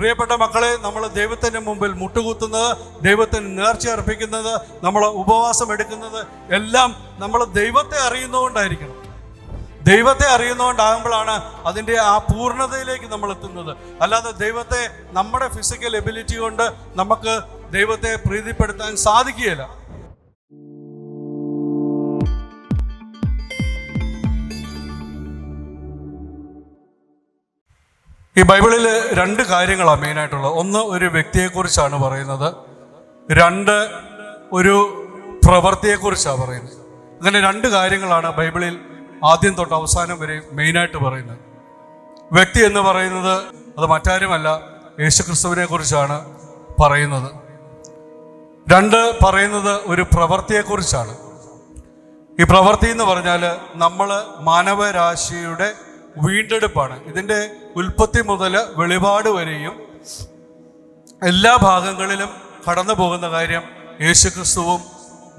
പ്രിയപ്പെട്ട മക്കളെ നമ്മൾ ദൈവത്തിന്റെ മുമ്പിൽ മുട്ടുകുത്തുന്നത് ദൈവത്തിന് നേർച്ച അർപ്പിക്കുന്നത് നമ്മൾ ഉപവാസം എടുക്കുന്നത് എല്ലാം നമ്മൾ ദൈവത്തെ അറിയുന്നതുകൊണ്ടായിരിക്കണം. ദൈവത്തെ അറിയുന്നതുകൊണ്ടാകുമ്പോഴാണ് അതിന്റെ ആ പൂർണതയിലേക്ക് നമ്മൾ എത്തുന്നത്. അല്ലാതെ ദൈവത്തെ നമ്മുടെ ഫിസിക്കൽ എബിലിറ്റി കൊണ്ട് നമുക്ക് ദൈവത്തെ പ്രീതിപ്പെടുത്താൻ സാധിക്കുകയില്ല. ഈ ബൈബിളിൽ രണ്ട് കാര്യങ്ങളാണ് മെയിനായിട്ടുള്ളത്. ഒന്ന് ഒരു വ്യക്തിയെക്കുറിച്ചാണ് പറയുന്നത്. രണ്ട് ഒരു പ്രവൃത്തിയെക്കുറിച്ചാണ് പറയുന്നത്. അങ്ങനെ രണ്ട് കാര്യങ്ങളാണ് ബൈബിളിൽ ആദ്യം തൊട്ട് അവസാനം വരെ മെയിനായിട്ട് പറയുന്നത്. വ്യക്തി എന്ന് പറയുന്നത് അത് മറ്റാരുമല്ല യേശുക്രിസ്തുവിനെ കുറിച്ചാണ് പറയുന്നത്. രണ്ട് പറയുന്നത് ഒരു പ്രവൃത്തിയെക്കുറിച്ചാണ്. ഈ പ്രവൃത്തി എന്ന് പറഞ്ഞാൽ നമ്മൾ മാനവരാശിയുടെ വീണ്ടെടുപ്പാണ്. ഇതിന്റെ ഉൽപ്പത്തി മുതൽ വെളിപാട് വരെയും എല്ലാ ഭാഗങ്ങളിലും കടന്നു പോകുന്ന കാര്യം യേശുക്രിസ്തുവും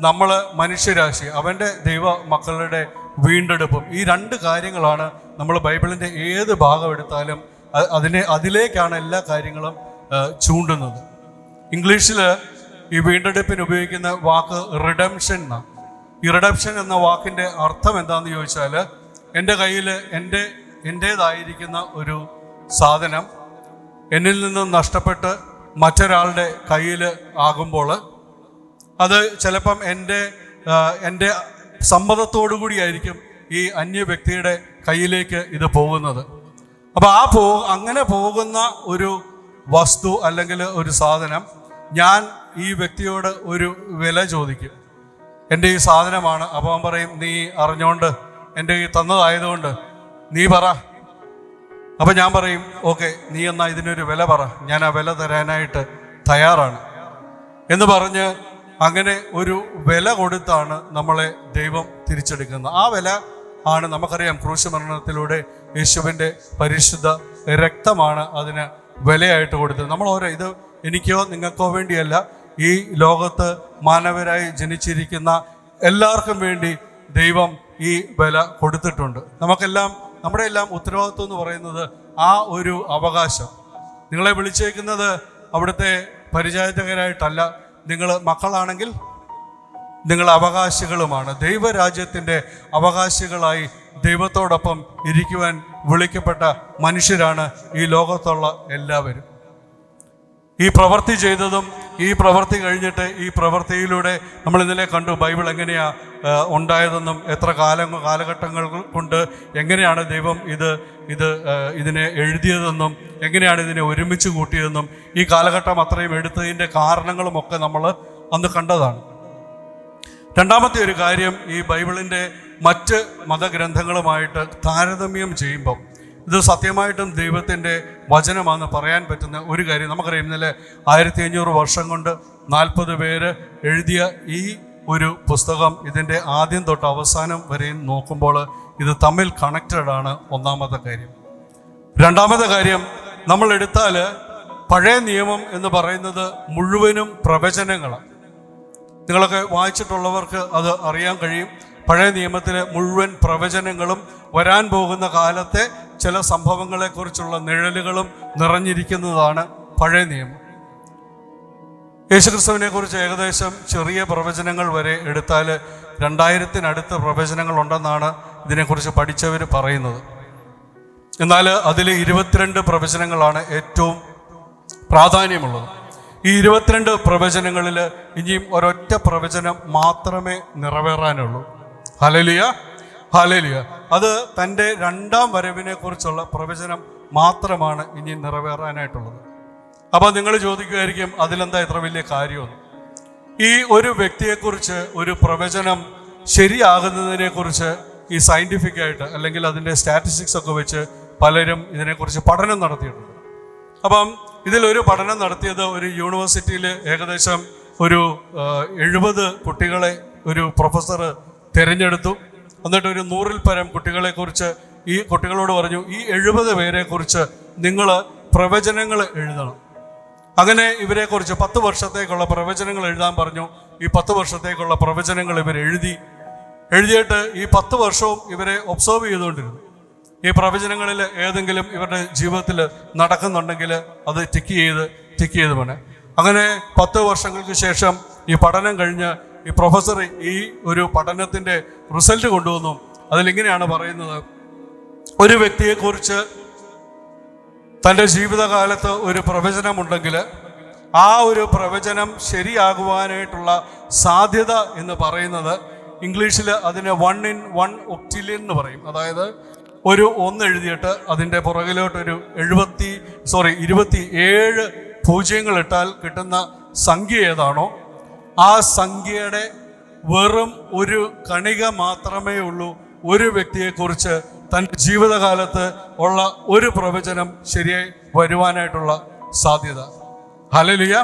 നമ്മൾ മനുഷ്യരാശി അവന്റെ ദൈവ മക്കളുടെ വീണ്ടെടുപ്പും. ഈ രണ്ട് കാര്യങ്ങളാണ് നമ്മൾ ബൈബിളിന്റെ ഏത് ഭാഗം എടുത്താലും അതിനെ അതിലേക്കാണ് എല്ലാ കാര്യങ്ങളും ചൂണ്ടുന്നത്. ഇംഗ്ലീഷിൽ ഈ വീണ്ടെടുപ്പിന് ഉപയോഗിക്കുന്ന വാക്ക് റിഡംഷൻ എന്നാണ് ഈ റിഡംഷൻ എന്ന വാക്കിന്റെ അർത്ഥം എന്താണെന്ന് ചോദിച്ചാൽ എന്റെ കയ്യിൽ എന്റെ എന്റേതായിരിക്കുന്ന ഒരു സാധനം എന്നിൽ നിന്നും നഷ്ടപ്പെട്ട് മറ്റൊരാളുടെ കയ്യിൽ ആകുമ്പോൾ അത് ചിലപ്പം എന്റെ എന്റെ സമ്മതത്തോടു കൂടിയായിരിക്കും ഈ അന്യ വ്യക്തിയുടെ കയ്യിലേക്ക് ഇത് പോകുന്നത്. അപ്പോൾ ആ പോ അങ്ങനെ പോകുന്ന ഒരു വസ്തു അല്ലെങ്കിൽ ഒരു സാധനം ഞാൻ ഈ വ്യക്തിയോട് ഒരു വില ചോദിക്കും. എന്റെ ഈ സാധനമാണ്. അപ്പോൾ പറയും നീ അറിഞ്ഞോണ്ട് എന്റെ ഈ തന്നതായതുകൊണ്ട് നീ പറ. അപ്പം ഞാൻ പറയും ഓക്കെ നീ എന്നാ ഇതിനൊരു വില പറ. ഞാൻ ആ വില തരാനായിട്ട് തയ്യാറാണ്. എന്ന് പറഞ്ഞ് അങ്ങനെ ഒരു വില കൊടുത്താണ് നമ്മളെ ദൈവം തിരിച്ചെടുക്കുന്നത്. ആ വില ആണ് നമുക്കറിയാം ക്രൂശ് മരണത്തിലൂടെ യേശുവിന്റെ പരിശുദ്ധ രക്തമാണ് അതിന് വിലയായിട്ട് കൊടുത്തത്. നമ്മൾ ഓരോ ഇത് എനിക്കോ നിങ്ങൾക്കോ വേണ്ടിയല്ല ഈ ലോകത്ത് മാനവരായി ജനിച്ചിരിക്കുന്ന എല്ലാവർക്കും വേണ്ടി ദൈവം ഈ വില കൊടുത്തിട്ടുണ്ട്. നമുക്കെല്ലാം നമ്മുടെ എല്ലാം ഉത്തരവാദിത്വം എന്ന് പറയുന്നത് ആ ഒരു അവകാശം. നിങ്ങളെ വിളിച്ചേക്കുന്നത് അവിടുത്തെ പരിചാരകരായിട്ടല്ല. നിങ്ങൾ മക്കളാണെങ്കിൽ നിങ്ങൾ അവകാശികളുമാണ്. ദൈവരാജ്യത്തിന്റെ അവകാശികളായി ദൈവത്തോടൊപ്പം ഇരിക്കുവാൻ വിളിക്കപ്പെട്ട മനുഷ്യരാണ് ഈ ലോകത്തുള്ള എല്ലാവരും. ഈ പ്രവൃത്തി ചെയ്തതും ഈ പ്രവൃത്തി കഴിഞ്ഞിട്ട് ഈ പ്രവൃത്തിയിലൂടെ നമ്മൾ ഇന്നലെ കണ്ടു ബൈബിൾ എങ്ങനെയാണ് ഉണ്ടായതെന്നും എത്ര കാലം കാലഘട്ടങ്ങൾ കൊണ്ട് എങ്ങനെയാണ് ദൈവം ഇത് ഇത് ഇതിനെ എഴുതിയതെന്നും എങ്ങനെയാണ് ഇതിനെ ഒരുമിച്ച് കൂട്ടിയതെന്നും ഈ കാലഘട്ടം അത്രയും എടുത്തതിന്റെ കാരണങ്ങളുമൊക്കെ നമ്മൾ അന്ന് കണ്ടതാണ്. രണ്ടാമത്തെ ഒരു കാര്യം ഈ ബൈബിളിന്റെ മറ്റ് മതഗ്രന്ഥങ്ങളുമായിട്ട് താരതമ്യം ചെയ്യുമ്പം ഇത് സത്യമായിട്ടും ദൈവത്തിന്റെ വചനമാണെന്ന് പറയാൻ പറ്റുന്ന ഒരു കാര്യം. നമുക്കറിയാം ഇന്നലെ ആയിരത്തി അഞ്ഞൂറ് വർഷം കൊണ്ട് നാൽപ്പത് പേര് എഴുതിയ ഈ ഒരു പുസ്തകം ഇതിന്റെ ആദ്യം തൊട്ട് അവസാനം വരെയും നോക്കുമ്പോൾ ഇത് തമ്മിൽ കണക്റ്റഡ് ആണ് ഒന്നാമത്തെ കാര്യം. രണ്ടാമത്തെ കാര്യം നമ്മൾ എടുത്താൽ പഴയ നിയമം എന്ന് പറയുന്നത് മുഴുവനും പ്രവചനങ്ങളാണ്. നിങ്ങളൊക്കെ വായിച്ചിട്ടുള്ളവർക്ക് അത് അറിയാൻ കഴിയും. പഴയ നിയമത്തിലെ മുഴുവൻ പ്രവചനങ്ങളും വരാൻ പോകുന്ന കാലത്തെ ചില സംഭവങ്ങളെക്കുറിച്ചുള്ള നിഴലുകളും നിറഞ്ഞിരിക്കുന്നതാണ് പഴയ നിയമം. യേശുക്രിസ്തുവിനെ കുറിച്ച് ഏകദേശം ചെറിയ പ്രവചനങ്ങൾ വരെ എടുത്താൽ രണ്ടായിരത്തിനടുത്ത് പ്രവചനങ്ങൾ ഉണ്ടെന്നാണ് ഇതിനെക്കുറിച്ച് പഠിച്ചവർ പറയുന്നത്. എന്നാൽ അതിൽ ഇരുപത്തിരണ്ട് പ്രവചനങ്ങളാണ് ഏറ്റവും പ്രാധാന്യമുള്ളത്. ഈ ഇരുപത്തിരണ്ട് പ്രവചനങ്ങളിൽ ഇനിയും ഒരൊറ്റ പ്രവചനം മാത്രമേ നിറവേറാനുള്ളൂ. ഹലലിയ ഹലലിയ. അത് തന്റെ രണ്ടാം വരവിനെ കുറിച്ചുള്ള പ്രവചനം മാത്രമാണ് ഇനി നിറവേറാനായിട്ടുള്ളത്. അപ്പോൾ നിങ്ങൾ ചോദിക്കുമായിരിക്കും അതിലെന്താ ഇത്ര വലിയ കാര്യമെന്ന്? ഈ ഒരു വ്യക്തിയെക്കുറിച്ച് ഒരു പ്രവചനം ശരിയാകുന്നതിനെക്കുറിച്ച് ഈ സയന്റിഫിക് ആയിട്ട് അല്ലെങ്കിൽ അതിന്റെ സ്റ്റാറ്റിസ്റ്റിക്സ് ഒക്കെ വെച്ച് പലരും ഇതിനെക്കുറിച്ച് പഠനം നടത്തിയിട്ടുണ്ട്. അപ്പം ഇതിലൊരു പഠനം നടത്തിയത് ഒരു യൂണിവേഴ്സിറ്റിയിൽ ഏകദേശം ഒരു എഴുപത് കുട്ടികളെ ഒരു പ്രൊഫസർ തിരഞ്ഞെടുത്തു. എന്നിട്ട് ഒരു നൂറിൽ പരം കുട്ടികളെക്കുറിച്ച് ഈ കുട്ടികളോട് പറഞ്ഞു ഈ എഴുപത് പേരെക്കുറിച്ച് നിങ്ങൾ പ്രവചനങ്ങൾ എഴുതണം. അങ്ങനെ ഇവരെക്കുറിച്ച് പത്ത് വർഷത്തേക്കുള്ള പ്രവചനങ്ങൾ എഴുതാൻ പറഞ്ഞു. ഈ പത്ത് വർഷത്തേക്കുള്ള പ്രവചനങ്ങൾ ഇവർ എഴുതി. എഴുതിയിട്ട് ഈ പത്ത് വർഷവും ഇവരെ ഒബ്സർവ് ചെയ്തുകൊണ്ടിരുന്നു. ഈ പ്രവചനങ്ങളിൽ ഏതെങ്കിലും ഇവരുടെ ജീവിതത്തിൽ നടക്കുന്നുണ്ടെങ്കിൽ അത് ടിക്ക് ചെയ്ത് ടിക്ക് ചെയ്ത് വേണേ അങ്ങനെ പത്ത് വർഷങ്ങൾക്ക് ശേഷം ഈ പഠനം കഴിഞ്ഞ് ഈ പ്രൊഫസർ ഈ ഒരു പഠനത്തിന്റെ റിസൾട്ട് കൊണ്ടുവന്നു. അതിലിങ്ങനെയാണ് പറയുന്നത്? ഒരു വ്യക്തിയെക്കുറിച്ച് തന്റെ ജീവിതകാലത്ത് ഒരു പ്രവചനമുണ്ടെങ്കിൽ ആ ഒരു പ്രവചനം ശരിയാകുവാനായിട്ടുള്ള സാധ്യത എന്ന് പറയുന്നത് ഇംഗ്ലീഷിൽ അതിന് വൺ ഇൻ വൺ ഒക്ടിലിയൻ എന്ന് പറയും. അതായത് ഒരു ഒന്ന് എഴുതിയിട്ട് അതിന്റെ പുറകിലോട്ടൊരു എഴുപത്തി സോറി ഇരുപത്തി ഏഴ് പൂജ്യങ്ങൾ ഇട്ടാൽ കിട്ടുന്ന സംഖ്യ ഏതാണോ ആ സംഖ്യയുടെ വെറും ഒരു കണിക മാത്രമേ ഉള്ളൂ. ഒരു വ്യക്തിയെക്കുറിച്ച് തന്റെ ജീവിതകാലത്ത് ഉള്ള ഒരു പ്രവചനം ശരിയായി വരുവാനായിട്ടുള്ള സാധ്യത. ഹലലിയ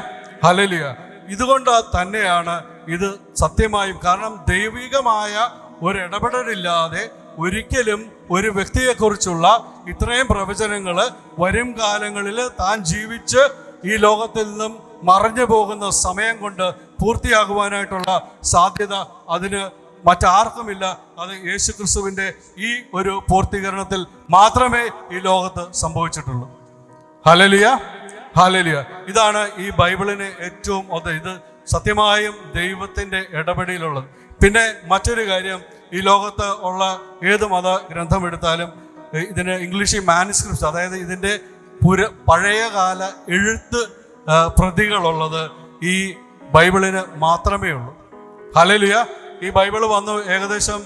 ഹലലിയ ഇതുകൊണ്ട് തന്നെയാണ് ഇത് സത്യമായും കാരണം ദൈവികമായ ഒരു ഇടപെടലില്ലാതെ ഒരിക്കലും ഒരു വ്യക്തിയെക്കുറിച്ചുള്ള ഇത്രയും പ്രവചനങ്ങൾ വരും കാലങ്ങളിൽ താൻ ജീവിച്ച് ഈ ലോകത്തിൽ നിന്നും മറഞ്ഞു പോകുന്ന സമയം കൊണ്ട് പൂർത്തിയാകുവാനായിട്ടുള്ള സാധ്യത അതിന് മറ്റാർക്കുമില്ല. അത് യേശു ക്രിസ്തുവിന്റെ ഈ ഒരു പൂർത്തീകരണത്തിൽ മാത്രമേ ഈ ലോകത്ത് സംഭവിച്ചിട്ടുള്ളൂ. ഹലലിയ ഹലലിയ ഇതാണ് ഈ ബൈബിളിന് ഏറ്റവും അത് ഇത് സത്യമായും ദൈവത്തിന്റെ ഇടപെടലുള്ളത്. പിന്നെ മറ്റൊരു കാര്യം ഈ ലോകത്ത് ഉള്ള ഏത് മത ഗ്രന്ഥം എടുത്താലും ഏ, ഇതിന് ഇംഗ്ലീഷ് മാനുസ്ക്രിപ്റ്റ് അതായത് ഇതിന്റെ പുര പഴയകാല എഴുത്ത് പ്രതികളുള്ളത് ഈ ബൈബിളിന് മാത്രമേ ഉള്ളൂ. ഹലലിയ ഈ ബൈബിൾ വന്നു ഏകദേശം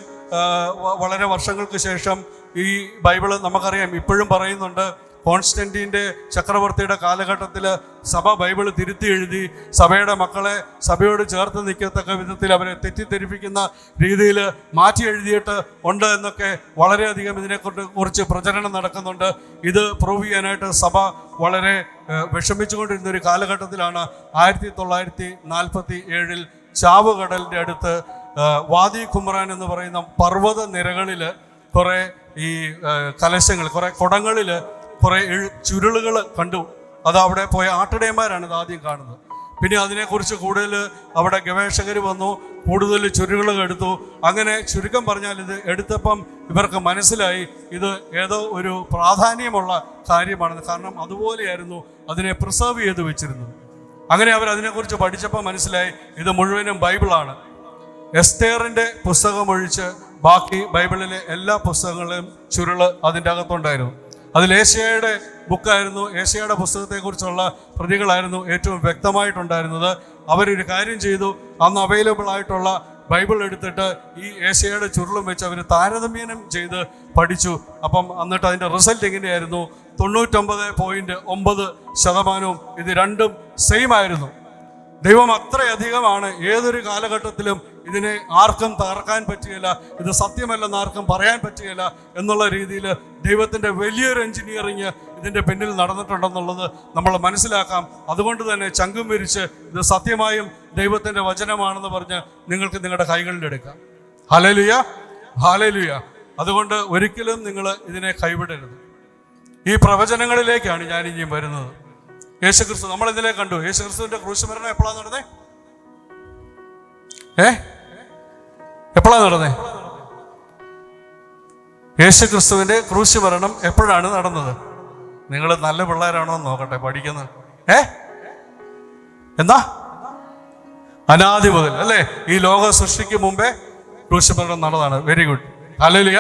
വളരെ വർഷങ്ങൾക്ക് ശേഷം ഈ ബൈബിൾ നമുക്കറിയാം ഇപ്പോഴും പറയുന്നുണ്ട്. കോൺസ്റ്റന്റീന്റെ ചക്രവർത്തിയുടെ കാലഘട്ടത്തിൽ സഭ ബൈബിൾ തിരുത്തി എഴുതി സഭയുടെ മക്കളെ സഭയോട് ചേർത്ത് നിൽക്കത്തക്ക വിധത്തിൽ അവരെ തെറ്റിദ്ധരിപ്പിക്കുന്ന രീതിയിൽ മാറ്റി എഴുതിയിട്ട് ഉണ്ട് എന്നൊക്കെ വളരെയധികം ഇതിനെക്കുറിച്ച് കുറിച്ച് പ്രചരണം നടക്കുന്നുണ്ട്. ഇത് പ്രൂവ് ചെയ്യാനായിട്ട് സഭ വളരെ വിഷമിച്ചുകൊണ്ടിരുന്ന ഒരു കാലഘട്ടത്തിലാണ് ആയിരത്തി തൊള്ളായിരത്തി നാൽപ്പത്തി ഏഴിൽ ചാവുകടലിന്റെ അടുത്ത് വാദി കുമറാൻ എന്ന് പറയുന്ന പർവത നിരകളിൽ കുറേ ഈ കലശങ്ങൾ കുറേ കുടങ്ങളിൽ കുറേ ചുരുളുകൾ കണ്ടു. അത് അവിടെ പോയ ആട്ടിടയന്മാരാണ് ഇത് ആദ്യം കാണുന്നത്. പിന്നെ അതിനെക്കുറിച്ച് കൂടുതൽ അവിടെ ഗവേഷകർ വന്നു കൂടുതൽ ചുരുളുകൾ എടുത്തു. അങ്ങനെ ചുരുക്കം പറഞ്ഞാൽ ഇത് എടുത്തപ്പം ഇവർക്ക് മനസ്സിലായി ഇത് ഏതോ ഒരു പ്രാധാന്യമുള്ള കാര്യമാണെന്ന്. കാരണം അതുപോലെയായിരുന്നു അതിനെ പ്രിസർവ് ചെയ്ത് വെച്ചിരുന്നത്. അങ്ങനെ അവർ അതിനെക്കുറിച്ച് പഠിച്ചപ്പോൾ മനസ്സിലായി ഇത് മുഴുവനും ബൈബിളാണ്. എസ്തേറിന്റെ പുസ്തകം ഒഴിച്ച് ബാക്കി ബൈബിളിലെ എല്ലാ പുസ്തകങ്ങളും ചുരുൾ അതിന്റെ അകത്തുണ്ടായിരുന്നു. അതിൽ ഏഷ്യയുടെ ബുക്കായിരുന്നു ഏഷ്യയുടെ പുസ്തകത്തെക്കുറിച്ചുള്ള പ്രതികളായിരുന്നു ഏറ്റവും വ്യക്തമായിട്ടുണ്ടായിരുന്നത്. അവരൊരു കാര്യം ചെയ്തു അന്ന് അവൈലബിൾ ആയിട്ടുള്ള ബൈബിൾ എടുത്തിട്ട് ഈ ഏഷ്യയുടെ ചുരുളും വെച്ച് അവർ താരതമ്യം ചെയ്ത് പഠിച്ചു. അപ്പം എന്നിട്ട് അതിന്റെ റിസൾട്ട് എങ്ങനെയായിരുന്നു? തൊണ്ണൂറ്റൊമ്പത് പോയിന്റ് ഒമ്പത് ശതമാനവും ഇത് രണ്ടും സെയിം ആയിരുന്നു. ദൈവം അത്രയധികമാണ്. ഏതൊരു കാലഘട്ടത്തിലും ഇതിനെ ആർക്കും തകർക്കാൻ പറ്റുകയില്ല ഇത് സത്യമല്ലെന്ന് ആർക്കും പറയാൻ പറ്റുകയില്ല എന്നുള്ള രീതിയിൽ ദൈവത്തിന്റെ വലിയൊരു എഞ്ചിനീയറിങ് ഇതിന്റെ പിന്നിൽ നടന്നിട്ടുണ്ടെന്നുള്ളത് നമ്മൾ മനസ്സിലാക്കാം. അതുകൊണ്ട് തന്നെ ചങ്കും വിരിച്ച് ഇത് സത്യമായും ദൈവത്തിന്റെ വചനമാണെന്ന് പറഞ്ഞ് നിങ്ങൾക്ക് നിങ്ങളുടെ കൈകളിലെടുക്കാം ഹലലുയ ഹാലലുയ അതുകൊണ്ട് ഒരിക്കലും നിങ്ങൾ ഇതിനെ കൈവിടരുത്. ഈ പ്രവചനങ്ങളിലേക്കാണ് ഞാൻ ഇനിയും വരുന്നത്. യേശുക്രിസ്തു നമ്മൾ ഇതിലെ കണ്ടു. യേശുക്രിസ്തുവിന്റെ ക്രൂശ് മരണം എപ്പോഴാണ് നടന്നേ? ഏ? എപ്പോഴാണ് നടന്നേ? യേശുക്രിസ്തുവിന്റെ ക്രൂശ് മരണം എപ്പോഴാണ് നടന്നത്? നിങ്ങൾ നല്ല പിള്ളേരാണോ എന്ന് നോക്കട്ടെ പഠിക്കുന്നത് ഏ? എന്താ? അനാദി മുതൽ അല്ലേ? ഈ ലോക സൃഷ്ടിക്ക് മുമ്പേ ക്രൂശ് മരണം നടന്നതാണ്. വെരി ഗുഡ് ഹലലിയ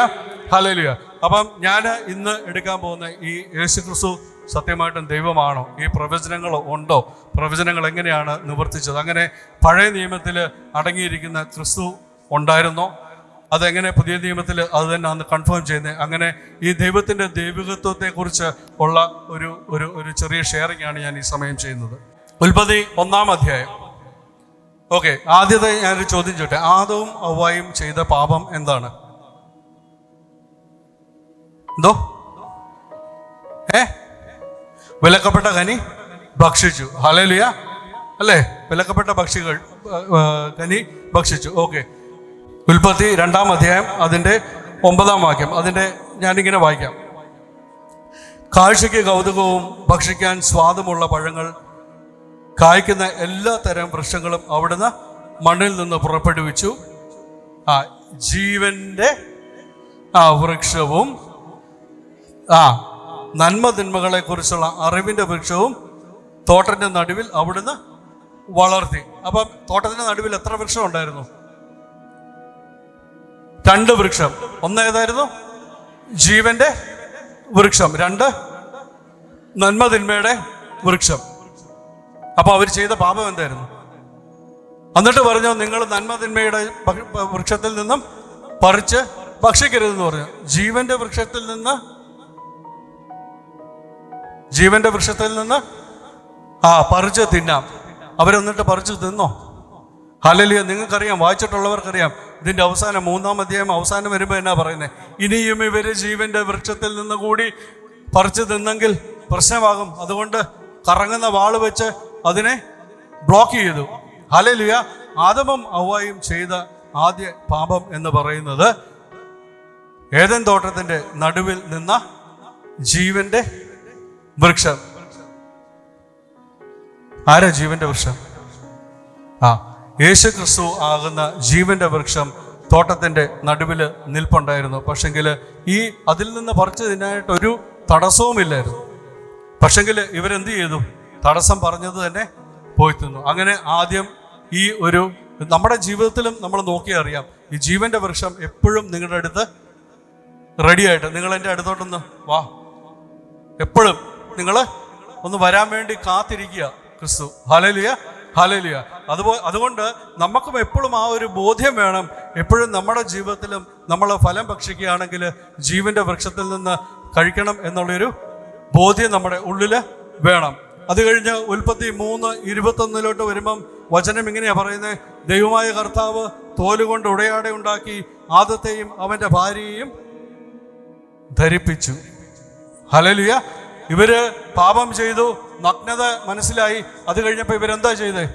ഹലലിയ അപ്പം ഞാൻ ഇന്ന് എടുക്കാൻ പോകുന്ന ഈ യേശു ക്രിസ്തു സത്യമായിട്ടും ദൈവമാണോ? ഈ പ്രവചനങ്ങൾ ഉണ്ടോ? പ്രവചനങ്ങൾ എങ്ങനെയാണ് നിവർത്തിച്ചത്? അങ്ങനെ പഴയ നിയമത്തിൽ അടങ്ങിയിരിക്കുന്ന ക്രിസ്തു ഉണ്ടായിരുന്നോ? അതെങ്ങനെ പുതിയ നിയമത്തിൽ അത് തന്നെ അന്ന് കൺഫേം ചെയ്യുന്നത് അങ്ങനെ ഈ ദൈവത്തിന്റെ ദൈവികത്വത്തെക്കുറിച്ച് ഉള്ള ഒരു ഒരു ഒരു ചെറിയ ഷെയറിംഗ് ആണ് ഞാൻ ഈ സമയം ചെയ്യുന്നത്. ഉൽപ്പതി ഒന്നാം അധ്യായം. ഓക്കെ ആദ്യത്തെ ഞാനൊരു ചോദ്യം ചോട്ടെ ആദവും അവ്വായും ചെയ്ത പാപം എന്താണ്? എന്തോ? ഏ? വിലക്കപ്പെട്ട കനി ഭക്ഷിച്ചു. ഹലലിയ അല്ലേ? വിലക്കപ്പെട്ട ഭക്ഷികൾ കനി ഭക്ഷിച്ചു. ഓക്കെ ഉൽപ്പത്തി രണ്ടാം അധ്യായം അതിന്റെ ഒമ്പതാം വാക്യം. അതിന്റെ ഞാനിങ്ങനെ വായിക്കാം. കാഴ്ചയ്ക്ക് കൗതുകവും ഭക്ഷിക്കാൻ സ്വാദുമുള്ള പഴങ്ങൾ കായ്ക്കുന്ന എല്ലാ തരം വൃക്ഷങ്ങളും അവിടുന്ന് മണ്ണിൽ നിന്ന് പുറപ്പെടുവിച്ചു. ആ ജീവന്റെ ആ വൃക്ഷവും ആ നന്മ തിന്മകളെ കുറിച്ചുള്ള അറിവിന്റെ വൃക്ഷവും തോട്ടത്തിന്റെ നടുവിൽ അവിടുന്ന് വളർത്തി. അപ്പം തോട്ടത്തിന്റെ നടുവിൽ എത്ര വൃക്ഷം ഉണ്ടായിരുന്നു? രണ്ട് വൃക്ഷം. ഒന്ന് ഏതായിരുന്നു? ജീവന്റെ വൃക്ഷം. രണ്ട് നന്മതിന്മയുടെ വൃക്ഷം. അപ്പൊ അവർ ചെയ്ത പാപം എന്തായിരുന്നു? എന്നിട്ട് പറഞ്ഞു നിങ്ങൾ നന്മ തിന്മയുടെ ഭ- ഭ- വൃക്ഷത്തിൽ നിന്നും പറിച്ച് ഭക്ഷിക്കരുതെന്ന് പറഞ്ഞു. ജീവന്റെ വൃക്ഷത്തിൽ നിന്ന് ജീവന്റെ വൃക്ഷത്തിൽ നിന്ന് ആ പറിച്ച് തിന്നാം. അവരെന്നിട്ട് പറിച്ച് തിന്നോ? ഹലലിയ നിങ്ങൾക്കറിയാം വായിച്ചിട്ടുള്ളവർക്കറിയാം. ഇതിന്റെ അവസാനം മൂന്നാം അധ്യായം അവസാനം വരുമ്പോൾ എന്നാ പറയുന്നത് ഇനിയും ഇവർ ജീവന്റെ വൃക്ഷത്തിൽ നിന്ന് കൂടി പറിച്ചു തിന്നെങ്കിൽ പ്രശ്നമാകും. അതുകൊണ്ട് കറങ്ങുന്ന വാൾ വെച്ച് അതിനെ ബ്ലോക്ക് ചെയ്തു. ഹലലിയ ആദമം ഔവായും ചെയ്ത ആദ്യ പാപം എന്ന് പറയുന്നത് ഏതൻ തോട്ടത്തിന്റെ നടുവിൽ നിന്ന ജീവന്റെ വൃക്ഷം. ആരാ ജീവന്റെ വൃക്ഷം? ആ. യേശു ക്രിസ്തു ആകുന്ന ജീവന്റെ വൃക്ഷം തോട്ടത്തിന്റെ നടുവിൽ നിൽപ്പുണ്ടായിരുന്നു. പക്ഷെങ്കിൽ ഈ അതിൽ നിന്ന് പറിച്ചു ഒരു തടസ്സവുമില്ലായിരുന്നു. പക്ഷെങ്കിൽ ഇവരെന്ത് ചെയ്തു? തടസ്സം പറഞ്ഞത് തന്നെ പോയി തിന്നു. അങ്ങനെ ആദ്യം ഈ ഒരു നമ്മുടെ ജീവിതത്തിലും നമ്മൾ നോക്കി അറിയാം ഈ ജീവന്റെ വൃക്ഷം എപ്പോഴും നിങ്ങളുടെ അടുത്ത് റെഡിയായിട്ട് നിങ്ങൾ എന്റെ അടുത്തോട്ടൊന്ന് വാ. എപ്പോഴും നിങ്ങൾ ഒന്ന് വരാൻ വേണ്ടി കാത്തിരിക്കുക ക്രിസ്തു. ഹലലിയ ഹലലിയ. അതുപോ അതുകൊണ്ട് നമുക്കും എപ്പോഴും ആ ഒരു ബോധ്യം വേണം. എപ്പോഴും നമ്മുടെ ജീവിതത്തിലും നമ്മൾ ഫലം ഭക്ഷിക്കുകയാണെങ്കിൽ ജീവന്റെ വൃക്ഷത്തിൽ നിന്ന് കഴിക്കണം എന്നുള്ളൊരു ബോധ്യം നമ്മുടെ ഉള്ളിൽ വേണം. അത് കഴിഞ്ഞ് ഉൽപ്പത്തി മൂന്ന് ഇരുപത്തൊന്നിലോട്ട് വരുമ്പം വചനം ഇങ്ങനെയാണ് പറയുന്നത് ദൈവമായ കർത്താവ് തോലുകൊണ്ട് ഉടയാടെ ഉണ്ടാക്കി ആദത്തെയും അവന്റെ ഭാര്യയെയും ധരിപ്പിച്ചു. ഹലലിയ. ഇവർ പാപം ചെയ്തു. നഗ്നത മനസ്സിലായി. അത് കഴിഞ്ഞപ്പോൾ ഇവരെന്താ ചെയ്തേ?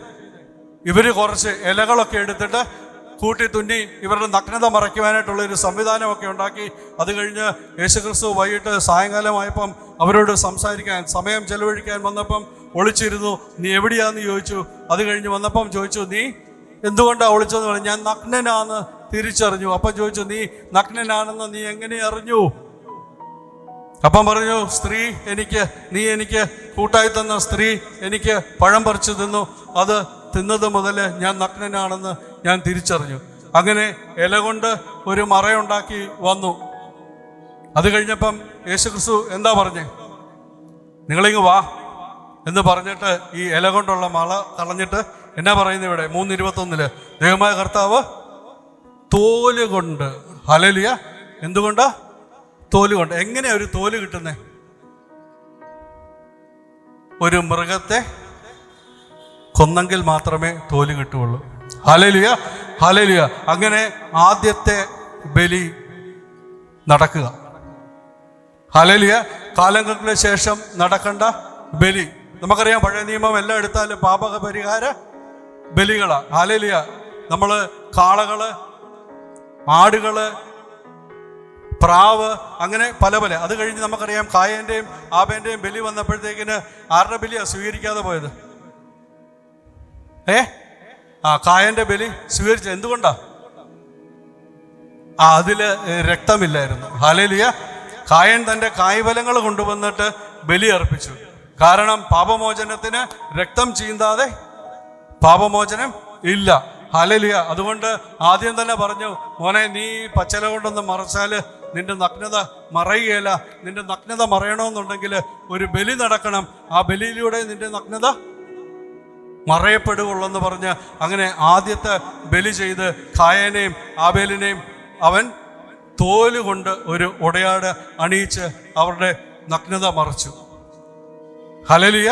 ഇവർ കുറച്ച് ഇലകളൊക്കെ എടുത്തിട്ട് കൂട്ടി തുന്നി ഇവരുടെ നഗ്നത മറയ്ക്കുവാനായിട്ടുള്ള ഒരു സംവിധാനമൊക്കെ ഉണ്ടാക്കി. അത് കഴിഞ്ഞ് യേശുക്രിസ്തു വൈകിട്ട് സായങ്കാലമായപ്പം അവരോട് സംസാരിക്കാൻ സമയം ചെലവഴിക്കാൻ വന്നപ്പം ഒളിച്ചിരുന്നു. നീ എവിടെയാന്ന് ചോദിച്ചു? അത് കഴിഞ്ഞ് വന്നപ്പം ചോദിച്ചു നീ എന്തുകൊണ്ടാണ് ഒളിച്ചതെന്ന്? പറഞ്ഞു ഞാൻ നഗ്നനാന്ന് തിരിച്ചറിഞ്ഞു. അപ്പം ചോദിച്ചു നീ നഗ്നനാണെന്ന് നീ എങ്ങനെ അറിഞ്ഞു? അപ്പം പറഞ്ഞു സ്ത്രീ എനിക്ക് നീ എനിക്ക് കൂട്ടായി തന്ന സ്ത്രീ എനിക്ക് പഴം പറിച്ചു തിന്നു. അത് തിന്നത് മുതൽ ഞാൻ നഗ്നനാണെന്ന് ഞാൻ തിരിച്ചറിഞ്ഞു. അങ്ങനെ ഇല കൊണ്ട് ഒരു മറയുണ്ടാക്കി വന്നു. അത് കഴിഞ്ഞപ്പം യേശുക്രിസ്തു എന്താ പറഞ്ഞേ? നിങ്ങളിങ്ങ് വാ എന്ന് പറഞ്ഞിട്ട് ഈ ഇല കൊണ്ടുള്ള മള തളഞ്ഞിട്ട് എന്നാ പറയുന്നത് ഇവിടെ? മൂന്ന് ഇരുപത്തൊന്നിൽ ദൈവമായ കർത്താവ് തോൽ കൊണ്ട് ഹലലിയ എന്തുകൊണ്ടാ? തോൽ കൊണ്ട് എങ്ങനെയാ ഒരു തോൽ കിട്ടുന്നത് ഒരു മൃഗത്തെ കൊന്നെങ്കിൽ മാത്രമേ തോൽ കിട്ടുകയുള്ളൂ. ഹലലിയ ഹലലിയ അങ്ങനെ ആദ്യത്തെ ബലി നടക്കുക. ഹലലിയ കാലങ്ങൾക്ക് ശേഷം നടക്കേണ്ട ബലി. നമുക്കറിയാം പഴയ നിയമം എല്ലാം എടുത്താലും പാപക പരിഹാര ബലികളാണ് ഹലലിയ നമ്മൾ കാളകൾ ആടുകൾ പ്രാവ് അങ്ങനെ പല പല. അത് കഴിഞ്ഞ് നമുക്കറിയാം കായന്റെയും ആബേന്റെയും ബലി വന്നപ്പോഴത്തേക്കിന് ആരുടെ ബലിയാണ് സ്വീകരിക്കാതെ പോയത്? ഏ? ആ കായന്റെ ബലി സ്വീകരിച്ചത് എന്തുകൊണ്ടാ? ആ അതിൽ രക്തമില്ലായിരുന്നു. ഹാലേലിയ കായൻ തന്റെ കായ്ഫലങ്ങൾ കൊണ്ടുവന്നിട്ട് ബലി അർപ്പിച്ചു. കാരണം പാപമോചനത്തിന് രക്തം ചീന്താതെ പാപമോചനം ഇല്ല. ഹലലിയ അതുകൊണ്ട് ആദ്യം തന്നെ പറഞ്ഞു മോനെ നീ പച്ചല കൊണ്ടൊന്ന് മറച്ചാൽ നിന്റെ നഗ്നത മറയുകയില്ല. നിന്റെ നഗ്നത മറയണമെന്നുണ്ടെങ്കിൽ ഒരു ബലി നടക്കണം. ആ ബലിയിലൂടെ നിന്റെ നഗ്നത മറയപ്പെടുകയുള്ളൂ എന്ന് പറഞ്ഞ് അങ്ങനെ ആദ്യത്തെ ബലി ചെയ്ത് കായനെയും ആബേലിനെയും അവൻ തോൽ കൊണ്ട് ഒരു ഉടയാട് അണിയിച്ച് അവരുടെ നഗ്നത മറച്ചു. ഹലലിയ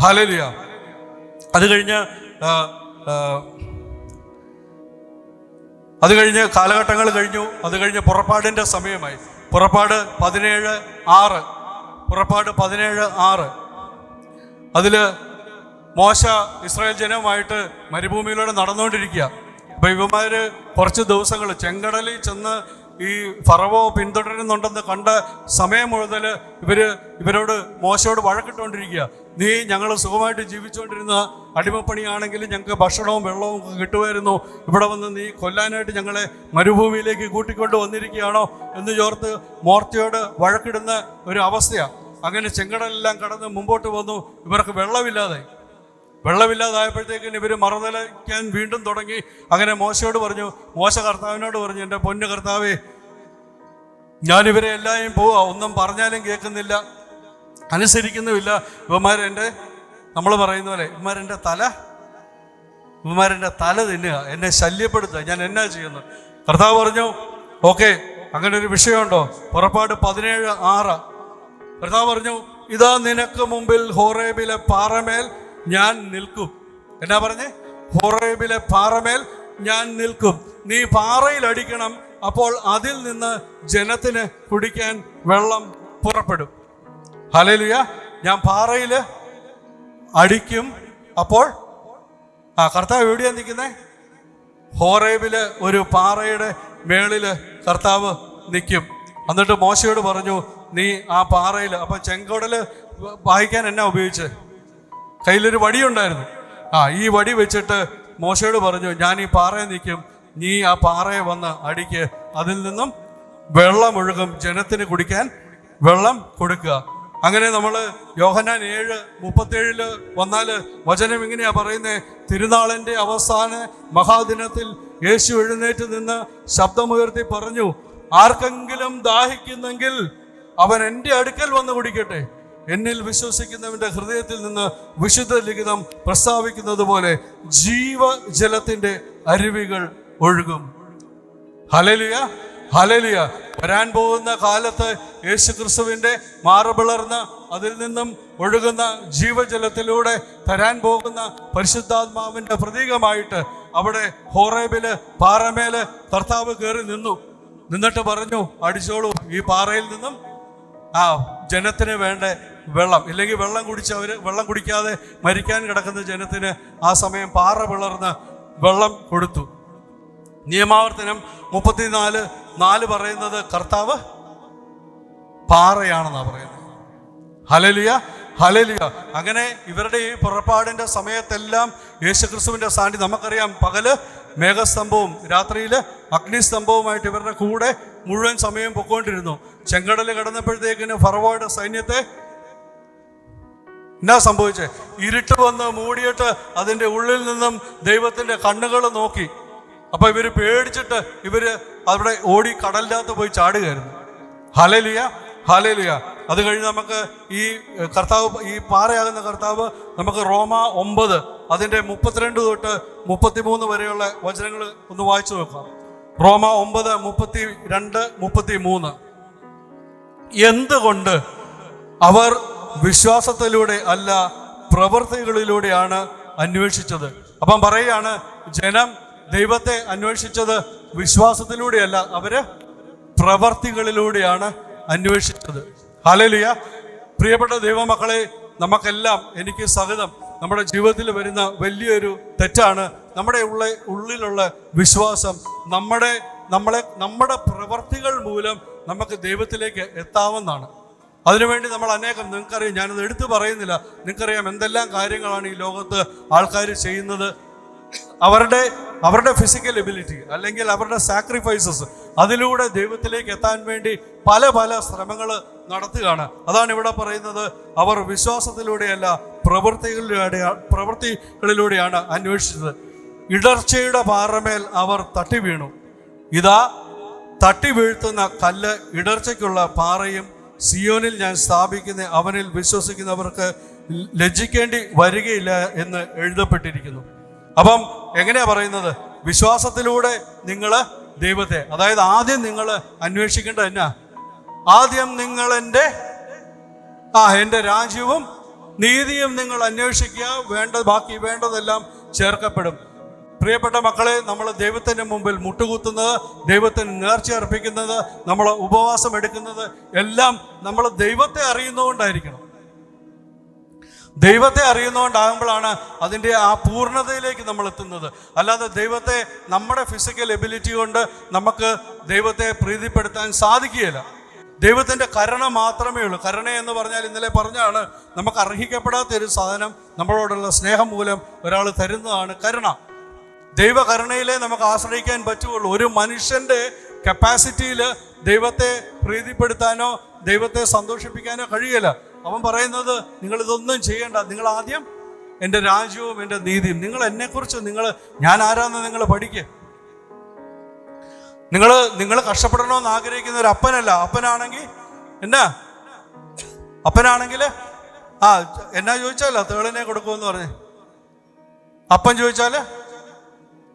ഹലലിയ അത് കഴിഞ്ഞ് അത് കഴിഞ്ഞ് കാലഘട്ടങ്ങൾ കഴിഞ്ഞു. അത് കഴിഞ്ഞ് പുറപ്പാടിന്റെ സമയമായി. പുറപ്പാട് പതിനേഴ് ആറ്. പുറപ്പാട് പതിനേഴ് ആറ്. അതിൽ മോശ ഇസ്രായേൽ ജനവുമായിട്ട് മരുഭൂമിയിലൂടെ നടന്നുകൊണ്ടിരിക്കുക. അപ്പം ഇവന്മാർ കുറച്ച് ദിവസങ്ങൾ ചെങ്കടലിൽ ചെന്ന് ഈ ഫറവോ പിന്തുടരുന്നുണ്ടെന്ന് കണ്ട സമയം മുതൽ ഇവർ ഇവരോട് മോശയോട് വഴക്കിട്ടുകൊണ്ടിരിക്കുക. നീ ഞങ്ങൾ സുഖമായിട്ട് ജീവിച്ചുകൊണ്ടിരുന്ന അടിമപ്പണിയാണെങ്കിലും ഞങ്ങൾക്ക് ഭക്ഷണവും വെള്ളവും കിട്ടുമായിരുന്നു. ഇവിടെ വന്ന് നീ കൊല്ലാനായിട്ട് ഞങ്ങളെ മരുഭൂമിയിലേക്ക് കൂട്ടിക്കൊണ്ട് വന്നിരിക്കുകയാണോ എന്ന് ചോർത്ത് മോർച്ചയോട് വഴക്കിടുന്ന ഒരു അവസ്ഥയാണ് അങ്ങനെ ചെങ്കടലെല്ലാം കടന്ന് മുമ്പോട്ട് വന്നു. ഇവർക്ക് വെള്ളമില്ലാതെ വെള്ളമില്ലാതായപ്പോഴത്തേക്കിന് ഇവർ മറുതലയ്ക്കാൻ വീണ്ടും തുടങ്ങി. അങ്ങനെ മോശയോട് പറഞ്ഞു മോശ കർത്താവിനോട് പറഞ്ഞു എന്റെ പൊന്നു കർത്താവേ ഞാനിവരെ എല്ലാവരും പോവാ ഒന്നും പറഞ്ഞാലും കേൾക്കുന്നില്ല അനുസരിക്കുന്നുമില്ല. ഇവന്മാരെന്റെ നമ്മൾ പറയുന്ന പോലെ ഇവന്മാരെന്റെ തല ഇവന്മാരെന്റെ തല തിന്നുക എന്നെ ശല്യപ്പെടുത്തുക ഞാൻ എന്നാ ചെയ്യുന്നു? കർത്താവ് പറഞ്ഞു ഓക്കെ അങ്ങനെ ഒരു വിഷയമുണ്ടോ? പുറപ്പാട് പതിനേഴ് ആറ്. കർത്താവ് പറഞ്ഞു ഇതാ നിനക്ക് മുമ്പിൽ ഹോറേബിലെ പാറമേൽ ഞാൻ നിൽക്കും. എന്നാ പറഞ്ഞേ? ഹൊറേബിലെ പാറമേൽ ഞാൻ നിൽക്കും. നീ പാറയിൽ അടിക്കണം അപ്പോൾ അതിൽ നിന്ന് ജനത്തിന് കുടിക്കാൻ വെള്ളം പുറപ്പെടും. ഹലേലുയ ഞാൻ പാറയിൽ അടിക്കും അപ്പോൾ ആ കർത്താവ് എവിടെയാണ് നിൽക്കുന്നേ? ഹോറേബിൽ ഒരു പാറയുടെ മേളിൽ കർത്താവ് നിൽക്കും. എന്നിട്ട് മോശയോട് പറഞ്ഞു നീ ആ പാറയിൽ അപ്പൊ ചെങ്കോടൽ വായിക്കാൻ എന്നാ ഉപയോഗിച്ച്? കയ്യിലൊരു വടിയുണ്ടായിരുന്നു. ആ ഈ വടി വെച്ചിട്ട് മോശയോട് പറഞ്ഞു ഞാൻ ഈ പാറയെ നിൽക്കും. നീ ആ പാറയെ വന്ന് അടിക്ക്. അതിൽ നിന്നും വെള്ളം ഒഴുകും. ജനത്തിന് കുടിക്കാൻ വെള്ളം കൊടുക്കുക. അങ്ങനെ നമ്മൾ യോഹനാൻ ഏഴ് മുപ്പത്തേഴിൽ വന്നാൽ വചനം ഇങ്ങനെയാ പറയുന്നത് തിരുനാളിന്റെ അവസാന മഹാദിനത്തിൽ യേശു എഴുന്നേറ്റ് നിന്ന് ശബ്ദമുയർത്തി പറഞ്ഞു ആർക്കെങ്കിലും ദാഹിക്കുന്നെങ്കിൽ അവൻ എന്റെ അടുക്കൽ വന്ന് കുടിക്കട്ടെ. എന്നിൽ വിശ്വസിക്കുന്നവന്റെ ഹൃദയത്തിൽ നിന്ന് വിശുദ്ധ ലിഖിതം പ്രസ്താവിക്കുന്നത് പോലെ ജീവജലത്തിന്റെ അരുവികൾ ഒഴുകും. ഹലലിയ ഹലലിയ വരാൻ പോകുന്ന കാലത്ത് യേശു ക്രിസ്തുവിന്റെ മാറുപിളർന്ന് അതിൽ നിന്നും ഒഴുകുന്ന ജീവജലത്തിലൂടെ തരാൻ പോകുന്ന പരിശുദ്ധാത്മാവിന്റെ പ്രതീകമായിട്ട് അവിടെ ഹോറേബിൽ പാറമേൽ കർത്താവ് കയറി നിന്നു. നിന്നിട്ട് പറഞ്ഞു അടിച്ചോളൂ ഈ പാറയിൽ നിന്നും ആ ജനത്തിന് വേണ്ട വെള്ളം. ഇല്ലെങ്കിൽ വെള്ളം കുടിച്ച് അവർ വെള്ളം കുടിക്കാതെ മരിക്കാൻ കിടക്കുന്ന ജനത്തിന് ആ സമയം പാറ പിളർന്ന് വെള്ളം കൊടുത്തു. നിയമാവർത്തനം മുപ്പത്തിനാല് നാല് പറയുന്നത് കർത്താവ് പാറയാണെന്നാണ് പറയുന്നത്. ഹലലിയ ഹലലിയ അങ്ങനെ ഇവരുടെ ഈ പുറപ്പാടിന്റെ സമയത്തെല്ലാം യേശുക്രിസ്തുവിന്റെ സാന്നിധ്യം നമുക്കറിയാം. പകൽ മേഘസ്തംഭവും രാത്രിയിൽ അഗ്നിസ്തംഭവുമായിട്ട് ഇവരുടെ കൂടെ മുഴുവൻ സമയം പൊക്കോണ്ടിരുന്നു. ചെങ്കടൽ കടന്നപ്പോഴത്തേക്കിന് ഫറവോയുടെ സൈന്യത്തെ എന്നാ സംഭവിച്ചേ? ഇരുട്ട് വന്ന് മൂടിയിട്ട് അതിന്റെ ഉള്ളിൽ നിന്നും ദൈവത്തിന്റെ കണ്ണുകൾ നോക്കി. അപ്പോൾ ഇവർ പേടിച്ചിട്ട് ഇവർ അവിടെ ഓടി കടലിനകത്ത് പോയി ചാടുകയായിരുന്നു. ഹലലിയ ഹലലിയ അത് കഴിഞ്ഞ് നമുക്ക് ഈ കർത്താവ് ഈ പാറയാകുന്ന കർത്താവ് നമുക്ക് റോമ ഒമ്പത് അതിന്റെ മുപ്പത്തിരണ്ട് തൊട്ട് മുപ്പത്തിമൂന്ന് വരെയുള്ള വചനങ്ങൾ ഒന്ന് വായിച്ചു നോക്കാം. റോമ ഒമ്പത് മുപ്പത്തി രണ്ട് മുപ്പത്തി മൂന്ന് എന്തുകൊണ്ട് അവർ വിശ്വാസത്തിലൂടെ അല്ല പ്രവൃത്തികളിലൂടെയാണ് അന്വേഷിച്ചത്. അപ്പം പറയുകയാണ് ജനം ദൈവത്തെ അന്വേഷിച്ചത് വിശ്വാസത്തിലൂടെയല്ല അവർ പ്രവർത്തികളിലൂടെയാണ് അന്വേഷിച്ചത്. ഹലലിയ പ്രിയപ്പെട്ട ദൈവമക്കളെ നമുക്കെല്ലാം എനിക്ക് സഹിതം നമ്മുടെ ജീവിതത്തിൽ വരുന്ന വലിയൊരു തെറ്റാണ്. നമ്മുടെ ഉള്ള ഉള്ളിലുള്ള വിശ്വാസം നമ്മുടെ നമ്മളെ നമ്മുടെ പ്രവർത്തികൾ മൂലം നമുക്ക് ദൈവത്തിലേക്ക് എത്താവുന്നതാണ്. അതിനുവേണ്ടി നമ്മൾ അനേകം നിങ്ങൾക്കറിയാം ഞാനത് എടുത്തു പറയുന്നില്ല. നിങ്ങൾക്കറിയാം എന്തെല്ലാം കാര്യങ്ങളാണ് ഈ ലോകത്ത് ആൾക്കാർ ചെയ്യുന്നത്. അവരുടെ അവരുടെ ഫിസിക്കൽ എബിലിറ്റി അല്ലെങ്കിൽ അവരുടെ സാക്രിഫൈസസ് അതിലൂടെ ദൈവത്തിലേക്ക് എത്താൻ വേണ്ടി പല പല ശ്രമങ്ങൾ നടത്തുകയാണ്. അതാണ് ഇവിടെ പറയുന്നത്. അവർ വിശ്വാസത്തിലൂടെയല്ല പ്രവൃത്തികളിലൂടെ പ്രവൃത്തികളിലൂടെയാണ് അന്വേഷിച്ചത്. ഇടർച്ചയുടെ പാറമേൽ അവർ തട്ടി വീണു ഇതാ തട്ടി വീഴ്ത്തുന്ന കല്ല് ഇടർച്ചയ്ക്കുള്ള പാറയും സിയോനിൽ ഞാൻ സ്ഥാപിക്കുന്ന അവനിൽ വിശ്വസിക്കുന്നവർക്ക് ലജ്ജിക്കേണ്ടി വരികയില്ല എന്ന് എഴുതപ്പെട്ടിരിക്കുന്നു. അപ്പം എങ്ങനെയാ പറയുന്നത്? വിശ്വാസത്തിലൂടെ നിങ്ങൾ ദൈവത്തെ അതായത് ആദ്യം നിങ്ങൾ അന്വേഷിക്കേണ്ടത് എന്നാ? ആദ്യം നിങ്ങൾ എന്റെ ആ എന്റെ രാജ്യവും നീതിയും നിങ്ങൾ അന്വേഷിക്കുക വേണ്ട ബാക്കി വേണ്ടതെല്ലാം ചേർക്കപ്പെടും. പ്രിയപ്പെട്ട മക്കളെ നമ്മൾ ദൈവത്തിന്റെ മുമ്പിൽ മുട്ടുകുത്തുന്നത് ദൈവത്തിന് നേർച്ച അർപ്പിക്കുന്നത് നമ്മൾ ഉപവാസം എടുക്കുന്നത് എല്ലാം നമ്മൾ ദൈവത്തെ അറിയുന്നതുകൊണ്ടായിരിക്കണം. ദൈവത്തെ അറിയുന്നതുകൊണ്ടാകുമ്പോഴാണ് അതിന്റെ ആ പൂർണതയിലേക്ക് നമ്മൾ എത്തുന്നത്. അല്ലാതെ ദൈവത്തെ നമ്മുടെ ഫിസിക്കൽ എബിലിറ്റി കൊണ്ട് നമുക്ക് ദൈവത്തെ പ്രീതിപ്പെടുത്താൻ സാധിക്കുകയില്ല. ദൈവത്തിന്റെ കരുണ മാത്രമേ ഉള്ളൂ. കരുണ എന്ന് പറഞ്ഞാൽ ഇന്നലെ പറഞ്ഞാണ് നമുക്ക് അർഹിക്കപ്പെടാത്ത ഒരു സാധനം നമ്മളോടുള്ള സ്നേഹം മൂലം ഒരാൾ തരുന്നതാണ് കരുണ. ദൈവകരുണയിലേ നമുക്ക് ആശ്രയിക്കാൻ പറ്റുള്ളൂ ഒരു മനുഷ്യന്റെ കപ്പാസിറ്റിയിൽ ദൈവത്തെ പ്രീതിപ്പെടുത്താനോ ദൈവത്തെ സന്തോഷിപ്പിക്കാനോ കഴിയില്ല. അവൻ പറയുന്നത് നിങ്ങൾ ഇതൊന്നും ചെയ്യേണ്ട. നിങ്ങൾ ആദ്യം എന്റെ രാജ്യവും എന്റെ നീതിയും. നിങ്ങൾ എന്നെക്കുറിച്ച് നിങ്ങൾ ഞാൻ ആരാന്ന് നിങ്ങൾ പഠിക്കുക നിങ്ങൾ നിങ്ങൾ കഷ്ടപ്പെടണമെന്ന് ആഗ്രഹിക്കുന്ന ഒരു അപ്പനല്ല. അപ്പനാണെങ്കിൽ എന്നാ? അപ്പനാണെങ്കിൽ ആ എന്നാ ചോദിച്ചാലോ തേളിനെ കൊടുക്കുമെന്ന് പറഞ്ഞേ. അപ്പൻ ചോദിച്ചാൽ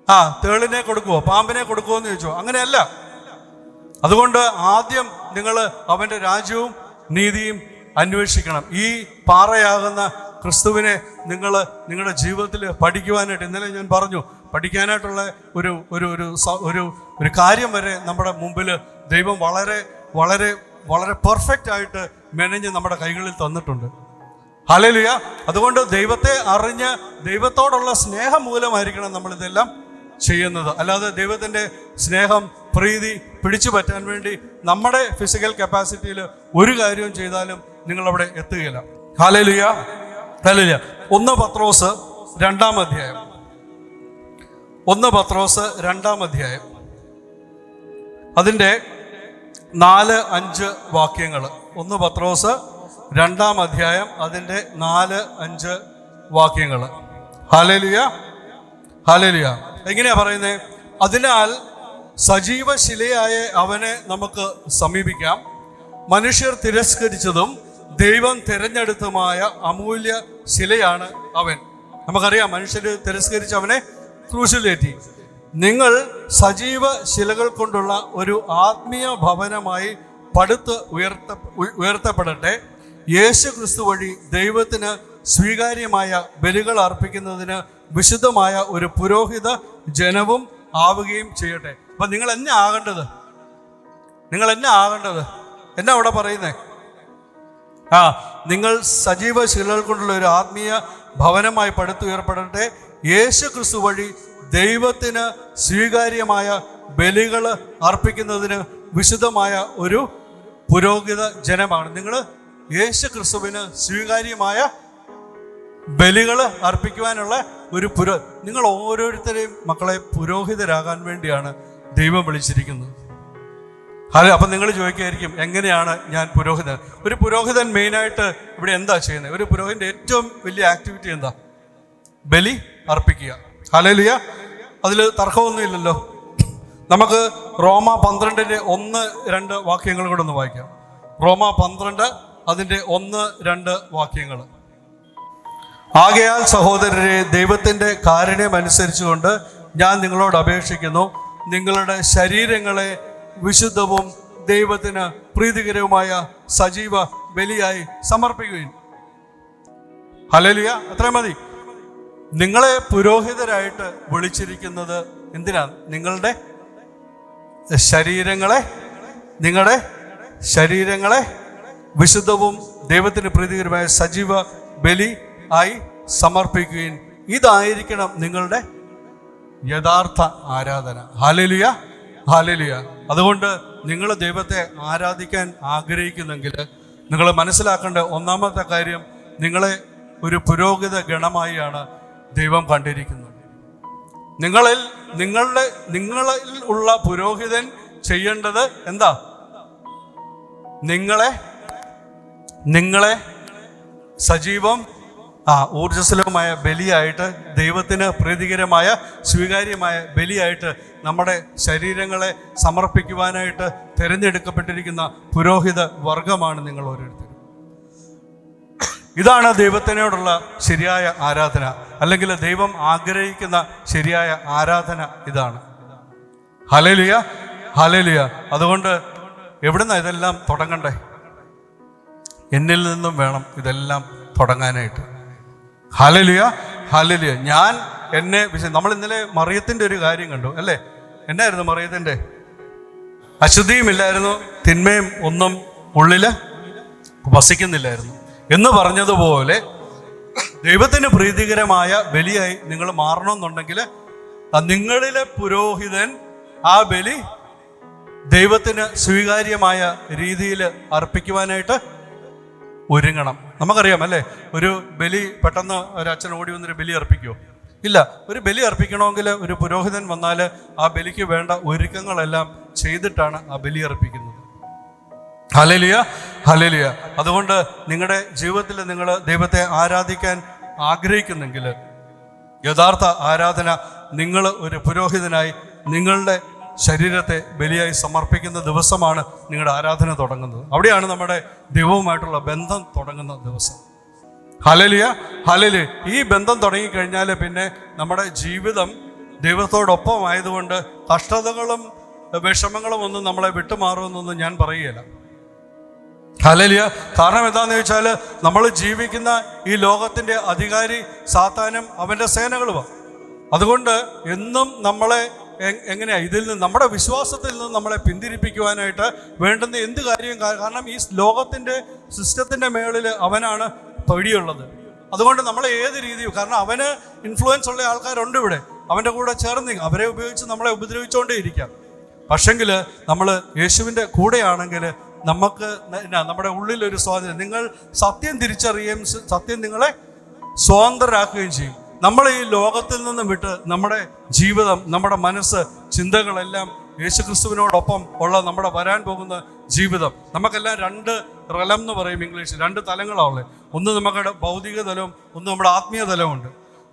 ആ തേളിനെ കൊടുക്കുവോ? പാമ്പിനെ കൊടുക്കുവോ എന്ന് ചോദിച്ചോ. അങ്ങനെയല്ല. അതുകൊണ്ട് ആദ്യം നിങ്ങൾ അവന്റെ രാജ്യവും നീതിയും അന്വേഷിക്കണം. ഈ പാറയാകുന്ന ക്രിസ്തുവിനെ നിങ്ങൾ നിങ്ങളുടെ ജീവിതത്തിൽ പഠിക്കുവാനായിട്ട് ഇന്നലെ ഞാൻ പറഞ്ഞു പഠിക്കാനായിട്ടുള്ള ഒരു ഒരു ഒരു ഒരു ഒരു കാര്യം വരെ നമ്മുടെ മുമ്പിൽ ദൈവം വളരെ വളരെ വളരെ പെർഫെക്റ്റ് ആയിട്ട് മെനഞ്ഞ് നമ്മുടെ കൈകളിൽ തന്നിട്ടുണ്ട്. ഹലലുയ അതുകൊണ്ട് ദൈവത്തെ അറിഞ്ഞ് ദൈവത്തോടുള്ള സ്നേഹം മൂലമായിരിക്കണം നമ്മളിതെല്ലാം ചെയ്യുന്നത്. അല്ലാതെ ദൈവത്തിന്റെ സ്നേഹം പ്രീതി പിടിച്ചു പറ്റാൻ വേണ്ടി നമ്മുടെ ഫിസിക്കൽ കപ്പാസിറ്റിയിൽ ഒരു കാര്യവും ചെയ്താലും നിങ്ങൾ അവിടെ എത്തുകയില്ല. ഹലലുയ ഹലലുയ ഒന്ന് പത്രോസ് രണ്ടാം അധ്യായം. ഒന്ന് പത്രോസ് രണ്ടാം അധ്യായം. അതിന്റെ നാല് അഞ്ച് വാക്യങ്ങൾ. ഒന്ന് പത്രോസ് രണ്ടാം അധ്യായം അതിന്റെ നാല് അഞ്ച് വാക്യങ്ങൾ. ഹാലേലുയ ഹാലേലുയ എങ്ങനെയാ പറയുന്നത് അതിനാൽ സജീവ ശിലയായ അവനെ നമുക്ക് സമീപിക്കാം. മനുഷ്യർ തിരസ്കരിച്ചതും ദൈവം തിരഞ്ഞെടുത്തതുമായ അമൂല്യ ശിലയാണ് അവൻ. നമുക്കറിയാം മനുഷ്യർ തിരസ്കരിച്ച് അവനെ ക്രൂശിലേറ്റി. നിങ്ങൾ സജീവ ശിലകൾ കൊണ്ടുള്ള ഒരു ആത്മീയ ഭവനമായി പടുത്ത് ഉയർത്ത ഉയർത്തപ്പെടട്ടെ. യേശു ക്രിസ്തു വഴി ദൈവത്തിന് സ്വീകാര്യമായ ബലികൾ അർപ്പിക്കുന്നതിന് വിശുദ്ധമായ ഒരു പുരോഹിത ജനവും ആവുകയും ചെയ്യട്ടെ. അപ്പൊ നിങ്ങൾ എന്നെ ആകേണ്ടത്? നിങ്ങൾ എന്നെ ആകേണ്ടത്? എന്നാ അവിടെ പറയുന്നേ? ആ നിങ്ങൾ സജീവ ശിലകൾ കൊണ്ടുള്ള ഒരു ആത്മീയ ഭവനമായി പടുത്തുയർപ്പെടട്ടെ യേശു ക്രിസ്തു വഴി ദൈവത്തിന് സ്വീകാര്യമായ ബലികൾ അർപ്പിക്കുന്നതിന് വിശുദ്ധമായ ഒരു പുരോഹിത ജനമാണ്. നിങ്ങൾ യേശു ക്രിസ്തുവിന് സ്വീകാര്യമായ ബലികൾ അർപ്പിക്കുവാനുള്ള ഒരു പുരോ നിങ്ങൾ ഓരോരുത്തരെയും മക്കളെ പുരോഹിതരാകാൻ വേണ്ടിയാണ് ദൈവം വിളിച്ചിരിക്കുന്നത്. അതെ അപ്പം നിങ്ങൾ ചോദിക്കുകയായിരിക്കും എങ്ങനെയാണ് ഞാൻ പുരോഹിതൻ? ഒരു പുരോഹിതൻ മെയിനായിട്ട് ഇവിടെ എന്താ ചെയ്യുന്നത്? ഒരു പുരോഹിതന്റെ ഏറ്റവും വലിയ ആക്ടിവിറ്റി എന്താ? ബലി അർപ്പിക്കുക. ഹലലിയ അതിൽ തർക്കമൊന്നുമില്ലല്ലോ നമുക്ക് റോമ പന്ത്രണ്ടിന്റെ ഒന്ന് രണ്ട് വാക്യങ്ങൾ കൂടെ ഒന്ന് വായിക്കാം. റോമ പന്ത്രണ്ട് അതിന്റെ ഒന്ന് രണ്ട് വാക്യങ്ങൾ. ആകയാൽ സഹോദരരെ ദൈവത്തിന്റെ കാരുണ്യം അനുസരിച്ചുകൊണ്ട് ഞാൻ നിങ്ങളോട് അപേക്ഷിക്കുന്നു. നിങ്ങളുടെ ശരീരങ്ങളെ വിശുദ്ധവും ദൈവത്തിന് പ്രീതികരവുമായ സജീവ ബലിയായി സമർപ്പിക്കുകയും. ഹലലിയ അത്രയും മതി. നിങ്ങളെ പുരോഹിതരായിട്ട് വിളിച്ചിരിക്കുന്നത് എന്തിനാ നിങ്ങളുടെ ശരീരങ്ങളെ നിങ്ങളുടെ ശരീരങ്ങളെ വിശുദ്ധവും ദൈവത്തിന് പ്രീതികരമായ സജീവ ബലി ആയി സമർപ്പിക്കുകയും ഇതായിരിക്കണം നിങ്ങളുടെ യഥാർത്ഥ ആരാധന. ഹാലലിയ ഹാലലിയ അതുകൊണ്ട് നിങ്ങൾ ദൈവത്തെ ആരാധിക്കാൻ ആഗ്രഹിക്കുന്നെങ്കിൽ നിങ്ങൾ മനസ്സിലാക്കേണ്ട ഒന്നാമത്തെ കാര്യം നിങ്ങളെ ഒരു പുരോഗത ഗണമായാണ് ദൈവം കണ്ടിരിക്കുന്നത്. നിങ്ങളിൽ നിങ്ങളുടെ നിങ്ങളിൽ ഉള്ള പുരോഹിതൻ ചെയ്യേണ്ടത് എന്താ? നിങ്ങളെ നിങ്ങളെ സജീവം ആ ഊർജസ്വലമായ ബലിയായിട്ട് ദൈവത്തിന് പ്രീതികരമായ സ്വീകാര്യമായ ബലിയായിട്ട് നമ്മുടെ ശരീരങ്ങളെ സമർപ്പിക്കുവാനായിട്ട് തിരഞ്ഞെടുക്കപ്പെട്ടിരിക്കുന്ന പുരോഹിത വർഗമാണ് നിങ്ങൾ ഓരോരുത്തരും. ഇതാണ് ദൈവത്തിനോടുള്ള ശരിയായ ആരാധന അല്ലെങ്കിൽ ദൈവം ആഗ്രഹിക്കുന്ന ശരിയായ ആരാധന ഇതാണ്. ഹലലിയ ഹലലിയ അതുകൊണ്ട് എവിടുന്ന ഇതെല്ലാം തുടങ്ങണ്ടേ? എന്നിൽ നിന്നും വേണം ഇതെല്ലാം തുടങ്ങാനായിട്ട്. ഹലലിയ ഹലലിയ ഞാൻ എന്നെ നമ്മൾ ഇന്നലെ മറിയത്തിന്റെ ഒരു കാര്യം കണ്ടു അല്ലേ? എന്നായിരുന്നു മറിയത്തിന്റെ അശുദ്ധിയുമില്ലായിരുന്നു തിന്മയും ഒന്നും ഉള്ളിൽ വസിക്കുന്നില്ലായിരുന്നു. എന്ന് പറഞ്ഞതുപോലെ ദൈവത്തിന് പ്രീതികരമായ ബലിയായി നിങ്ങൾ മാറണമെന്നുണ്ടെങ്കിൽ നിങ്ങളിലെ പുരോഹിതൻ ആ ബലി ദൈവത്തിന് സ്വീകാര്യമായ രീതിയിൽ അർപ്പിക്കുവാനായിട്ട് ഒരുങ്ങണം. നമുക്കറിയാം അല്ലേ? ഒരു ബലി പെട്ടെന്ന് ഒരു അച്ഛൻ ഓടി വന്നൊരു ബലി അർപ്പിക്കുമോ ഇല്ല. ഒരു ബലി അർപ്പിക്കണമെങ്കിൽ ഒരു പുരോഹിതൻ വന്നാൽ ആ ബലിക്ക് വേണ്ട ഒരുക്കങ്ങളെല്ലാം ചെയ്തിട്ടാണ് ആ ബലി അർപ്പിക്കുന്നത്. ഹലലിയ ഹലലിയ അതുകൊണ്ട് നിങ്ങളുടെ ജീവിതത്തിൽ നിങ്ങൾ ദൈവത്തെ ആരാധിക്കാൻ ആഗ്രഹിക്കുന്നെങ്കിൽ യഥാർത്ഥ ആരാധന നിങ്ങൾ ഒരു പുരോഹിതനായി നിങ്ങളുടെ ശരീരത്തെ ബലിയായി സമർപ്പിക്കുന്ന ദിവസമാണ് നിങ്ങളുടെ ആരാധന തുടങ്ങുന്നത്. അവിടെയാണ് നമ്മുടെ ദൈവവുമായിട്ടുള്ള ബന്ധം തുടങ്ങുന്ന ദിവസം. ഹലലിയ ഹലല് ഈ ബന്ധം തുടങ്ങിക്കഴിഞ്ഞാൽ പിന്നെ നമ്മുടെ ജീവിതം ദൈവത്തോടൊപ്പം ആയതുകൊണ്ട് കഷ്ടതകളും വിഷമങ്ങളും ഒന്നും നമ്മളെ വിട്ടുമാറുമെന്നൊന്നും ഞാൻ പറയുകയില്ല. ഹലലിയ കാരണം എന്താണെന്ന് ചോദിച്ചാൽ നമ്മൾ ജീവിക്കുന്ന ഈ ലോകത്തിന്റെ അധികാരി സാത്താനും അവന്റെ സേനകളുമാണ്. അതുകൊണ്ട് എന്നും നമ്മളെ എ- എങ്ങനെയാ? ഇതിൽ നിന്ന് നമ്മുടെ വിശ്വാസത്തിൽ നിന്ന് നമ്മളെ പിന്തിരിപ്പിക്കുവാനായിട്ട് വേണ്ടുന്ന എന്ത് കാര്യവും കാരണം ഈ ലോകത്തിന്റെ സിസ്റ്റത്തിന്റെ മേളിൽ അവനാണ് പടിയുള്ളത്. അതുകൊണ്ട് നമ്മൾ ഏത് രീതിയും കാരണം അവന് ഇൻഫ്ലുവൻസ് ഉള്ള ആൾക്കാരുണ്ട് ഇവിടെ. അവന്റെ കൂടെ ചേർന്ന് അവരെ ഉപയോഗിച്ച് നമ്മളെ ഉപദ്രവിച്ചുകൊണ്ടേ ഇരിക്കാം പക്ഷെങ്കിൽ നമ്മൾ യേശുവിന്റെ കൂടെയാണെങ്കിൽ നമുക്ക് നമ്മുടെ ഉള്ളിലൊരു സ്വാതന്ത്ര്യം നിങ്ങൾ സത്യം തിരിച്ചറിയുകയും സത്യം നിങ്ങളെ സ്വതന്ത്രരാക്കുകയും ചെയ്യും. നമ്മൾ ഈ ലോകത്തിൽ നിന്നും വിട്ട് നമ്മുടെ ജീവിതം നമ്മുടെ മനസ്സ് ചിന്തകളെല്ലാം യേശുക്രിസ്തുവിനോടൊപ്പം ഉള്ള നമ്മുടെ വരാൻ പോകുന്ന ജീവിതം. നമുക്കെല്ലാം രണ്ട് റലം എന്ന് പറയും ഇംഗ്ലീഷിൽ. രണ്ട് തലങ്ങളാണുള്ളത്. ഒന്ന് നമ്മുടെ ഭൗതിക തലവും ഒന്ന് നമ്മുടെ ആത്മീയ തലവുമുണ്ട്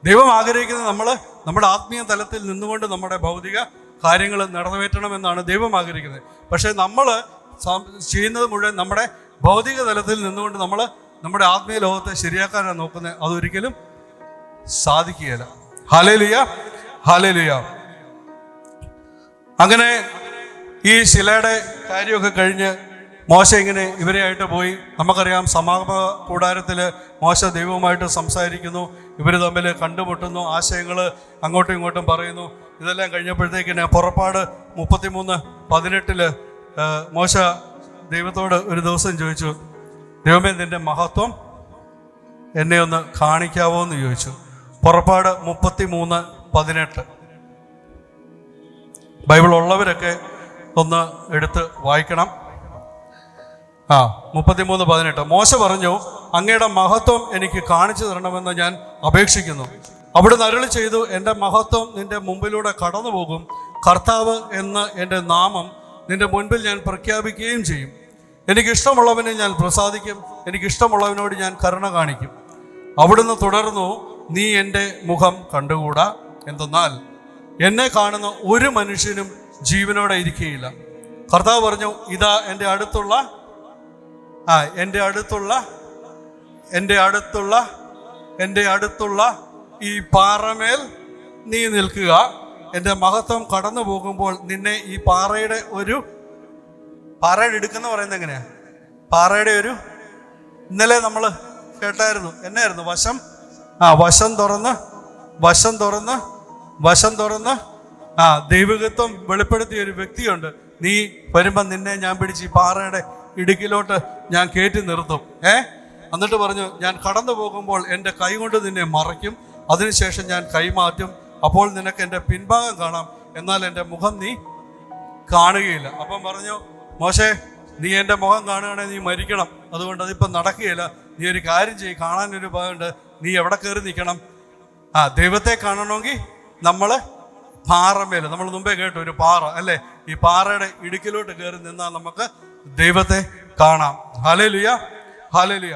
ദൈവം ആഗ്രഹിക്കുന്നത് നമ്മൾ നമ്മുടെ ആത്മീയ തലത്തിൽ നിന്നുകൊണ്ട് നമ്മുടെ ഭൗതിക കാര്യങ്ങൾ നിറവേറ്റണമെന്നാണ് ദൈവം ആഗ്രഹിക്കുന്നത്. പക്ഷേ നമ്മൾ ചെയ്യുന്നത് മുഴുവൻ നമ്മുടെ ഭൗതിക തലത്തിൽ നിന്നുകൊണ്ട് നമ്മൾ നമ്മുടെ ആത്മീയ ലോകത്തെ ശരിയാക്കാനാണ് നോക്കുന്നത്. അതൊരിക്കലും സാധിക്കുകയില്ല. ഹലലിയ ഹലലിയ അങ്ങനെ ഈ ശിലയുടെ കാര്യമൊക്കെ കഴിഞ്ഞ് മോശ ഇങ്ങനെ ഇവരെയായിട്ട് പോയി. നമുക്കറിയാം സമാഗമ കൂടാരത്തിൽ മോശ ദൈവവുമായിട്ട് സംസാരിക്കുന്നു. ഇവർ തമ്മിൽ കണ്ടുമുട്ടുന്നു ആശയങ്ങൾ അങ്ങോട്ടും ഇങ്ങോട്ടും പറയുന്നു. ഇതെല്ലാം കഴിഞ്ഞപ്പോഴത്തേക്കിന് പുറപ്പാട് മുപ്പത്തിമൂന്ന് പതിനെട്ടിൽ മോശ ദൈവത്തോട് ഒരു ദിവസം ചോദിച്ചു ദൈവമേ നിന്റെ മഹത്വം എന്നെ ഒന്ന് കാണിക്കാവോ എന്ന് ചോദിച്ചു. പുറപ്പാട് മുപ്പത്തി മൂന്ന് പതിനെട്ട്. ബൈബിൾ ഉള്ളവരൊക്കെ ഒന്ന് എടുത്ത് വായിക്കണം. ആ മുപ്പത്തിമൂന്ന് പതിനെട്ട്. മോശ പറഞ്ഞു അങ്ങയുടെ മഹത്വം എനിക്ക് കാണിച്ചു തരണമെന്ന് ഞാൻ അപേക്ഷിക്കുന്നു. അവിടെ അരുളി ചെയ്തു എന്റെ മഹത്വം നിന്റെ മുമ്പിലൂടെ കടന്നു പോകും കർത്താവ് എന്ന് എന്റെ നാമം നിന്റെ മുൻപിൽ ഞാൻ പ്രഖ്യാപിക്കുകയും ചെയ്യും. എനിക്കിഷ്ടമുള്ളവനെ ഞാൻ പ്രസാദിക്കും. എനിക്കിഷ്ടമുള്ളവനോട് ഞാൻ കരുണ കാണിക്കും. അവിടുന്ന് തുടർന്നു നീ എന്റെ മുഖം കണ്ടുകൂടാ? എന്തെന്നാൽ എന്നെ കാണുന്ന ഒരു മനുഷ്യനും ജീവനോടെ ഇരിക്കുകയില്ല. കർത്താവ് പറഞ്ഞു ഇതാ എന്റെ അടുത്തുള്ള ആ എന്റെ അടുത്തുള്ള എന്റെ അടുത്തുള്ള എന്റെ അടുത്തുള്ള ഈ പാറമേൽ നീ നിൽക്കുക. എന്റെ മഹത്വം കടന്നു പോകുമ്പോൾ നിന്നെ ഈ പാറയുടെ ഒരു പാറയുടെ എടുക്കുന്ന പറയുന്നത് എങ്ങനെയാ? പാറയുടെ ഒരു ഇന്നലെ നമ്മൾ കേട്ടായിരുന്നു. എന്നായിരുന്നു? വശം ആ വശം തുറന്ന് വശം തുറന്ന് വശം തുറന്ന്. ആ ദൈവികത്വം വെളിപ്പെടുത്തിയ ഒരു വ്യക്തിയുണ്ട്. നീ വരുമ്പം നിന്നെ ഞാൻ പിടിച്ച് ഈ പാറയുടെ ഇടുക്കിലോട്ട് ഞാൻ കയറ്റി നിർത്തും. ഏ? എന്നിട്ട് പറഞ്ഞു ഞാൻ കടന്നു പോകുമ്പോൾ എന്റെ കൈ കൊണ്ട് നിന്നെ മറയ്ക്കും. അതിനുശേഷം ഞാൻ കൈമാറ്റും. അപ്പോൾ നിനക്ക് എന്റെ പിൻഭാഗം കാണാം. എന്നാൽ എന്റെ മുഖം നീ കാണുകയില്ല. അപ്പം പറഞ്ഞു മോശേ നീ എന്റെ മുഖം കാണുകയാണെങ്കിൽ നീ മരിക്കണം. അതുകൊണ്ട് അതിപ്പം നടക്കുകയില്ല. നീ ഒരു കാര്യം ചെയ്യ്. ഒരു ഭാഗമുണ്ട് നീ എവിടെ കയറി നിൽക്കണം? ആ ദൈവത്തെ കാണണമെങ്കിൽ നമ്മൾ പാറമേൽ നമ്മൾ മുമ്പേ കേട്ടു ഒരു പാറ അല്ലേ? ഈ പാറയുടെ ഇടുക്കിലോട്ട് കയറി നിന്നാൽ നമുക്ക് ദൈവത്തെ കാണാം. ഹലലുയ ഹലലുയ